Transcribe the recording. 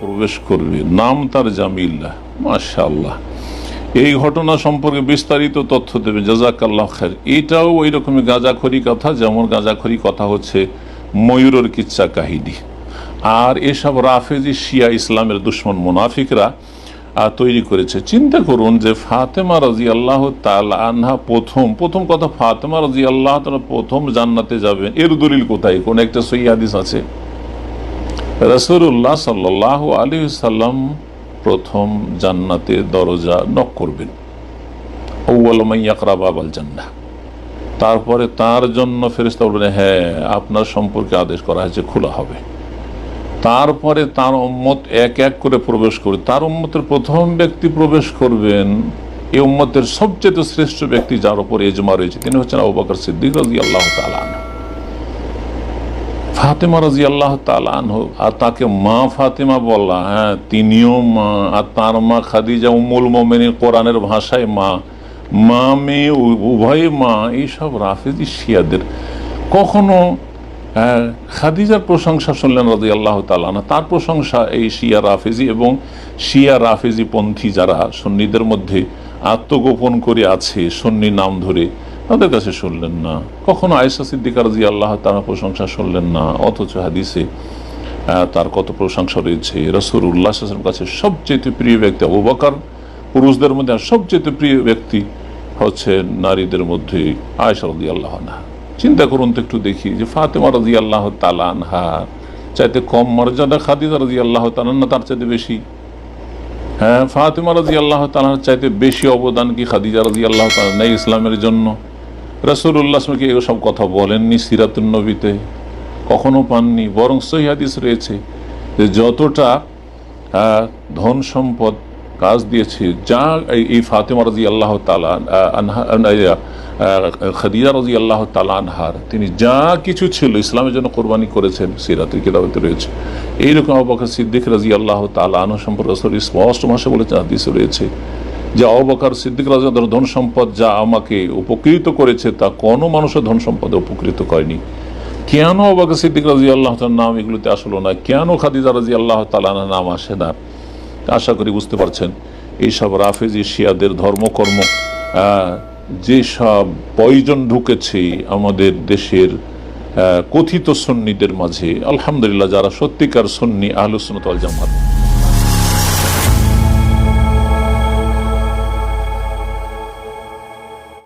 প্রবেশ করবে। নাম তার জামিল্লাহ মাশাআল্লাহ। এই ঘটনা সম্পর্কে বিস্তারিত তথ্য দেবে। জাজাকাল্লাহ খের এটাও ওই রকমই গাঁজাখড়ি কথা, যেমন গাঁজাখড়ি কথা হচ্ছে ময়ূরের কিচ্ছা কাহিনী। আর এসব রাফেজি শিয়া ইসলামের দুশ্মন মুনাফিকরা তৈরি করেছে। চিন্তা করুন যে ফাতেমা রাজি আল্লাহ আনহা প্রথম প্রথম কথা ফাতেমা রাজি আল্লাহ প্রথম জান্নাতে যাবেন। এর দলিল কোথায়? কোন একটা সহি হাদিস আছে? রসুল্লাহ সাল্লাহ আলী সাল্লাম প্রথম জান্নাতে দরজা নক করবেন। তারপরে তার জন্য ফেরেস্তা বলবেন হ্যাঁ আপনার সম্পর্কে আদেশ করা হয়েছে, খোলা হবে। তারপরে তার উম্মত এক এক করে প্রবেশ করবে তার উম্মতের প্রথম ব্যক্তি প্রবেশ করবেন এই উম্মতের সবচেয়ে শ্রেষ্ঠ ব্যক্তি যার উপর এজমা রয়েছে, তিনি হচ্ছেন আবু বকর সিদ্দিক রাজি আল্লাহ তালান ফাতেমা রাজি আল্লাহ তালান আর তাকে মা ফাতেমা বলা হ্যাঁ তিনিও মা, আর তার মা খাদিজা উমুল মোমেনের কোরআনের ভাষায় মা মা, মেয়ে উভয় মা, এইসব রাফেজি শিয়াদের। কখনো খাদিজার প্রশংসা শুনলেন রাজি আল্লাহ তালানা তার প্রশংসা এই শিয়া রাফেজি এবং শিয়া রাফেজি পন্থী যারা, সন্নিদের মধ্যে আত্মগোপন করে আছে, সন্নি নাম ধরে। তাদের কাছে শুনলেন না। কখনো আয়েশা সিদ্দিকা জি আল্লাহ তারা প্রশংসা শুনলেন না, অথচ হাদিসে তার কত প্রশংসা রয়েছে। রসুর উল্লাহ কাছে সবচেয়ে প্রিয় ব্যক্তি আবু বকর, পুরুষদের মধ্যে আর সবচেয়ে প্রিয় ব্যক্তি হচ্ছে নারীদের মধ্যে আয়েশা রাজি আল্লাহ না চিন্তা করুন তো একটু দেখি যে ফাতেমা রাজি আল্লাহ তালানহা চাইতে কম মর্যাদা খাদিজা রাজি আল্লাহ তালান না তার চাইতে বেশি? হ্যাঁ ফাতেমা রাজি আল্লাহ তালার চাইতে বেশি অবদান কি খাদিজা রাজি আল্লাহ তালা নেই ইসলামের জন্য? রসুল্লাহকে এসব কথা বলেননি সিরাতুল নবীতে, কখনো পাননি, বরং সহি হাদিস রয়েছে যে যতটা ধন সম্পদ কাজ দিয়েছে, যা এই- ফাতেমা রাজি আল্লাহ তালা খাদিজা রাজি আল্লাহ তালা আনহার, তিনি যা কিছু ছিল ইসলামের জন্য কোরবানি করেছেন সিরাতের কিতাবতে রয়েছে। এইরকম অবাক সিদ্দিক রাজি আল্লাহ তালা আনহ সম্পর্কে স্পষ্ট ভাষা বলেছেন, হাদিসে রয়েছে। যে অবকার সিদ্দিক রাজা ধন সম্পদ যা আমাকে উপকৃত করেছে, তা কোনো মানুষের ধন সম্পদে উপকৃত করেনি। কেন অবাক সিদ্দিক রাজি আল্লাহ নাম এগুলোতে আসলো না? কেন খাদিজা রাজি আল্লাহ তালানা নাম আসে না? আশা করি বুঝতে পারছেন, এইসব রাফেজি শিয়াদের ধর্মকর্ম যেসব পয়জন ঢুকেছে আমাদের দেশের কথিত সন্নিদের মাঝে, আলহামদুলিল্লাহ যারা সত্যিকার সন্নি আহলুসনত জামাত।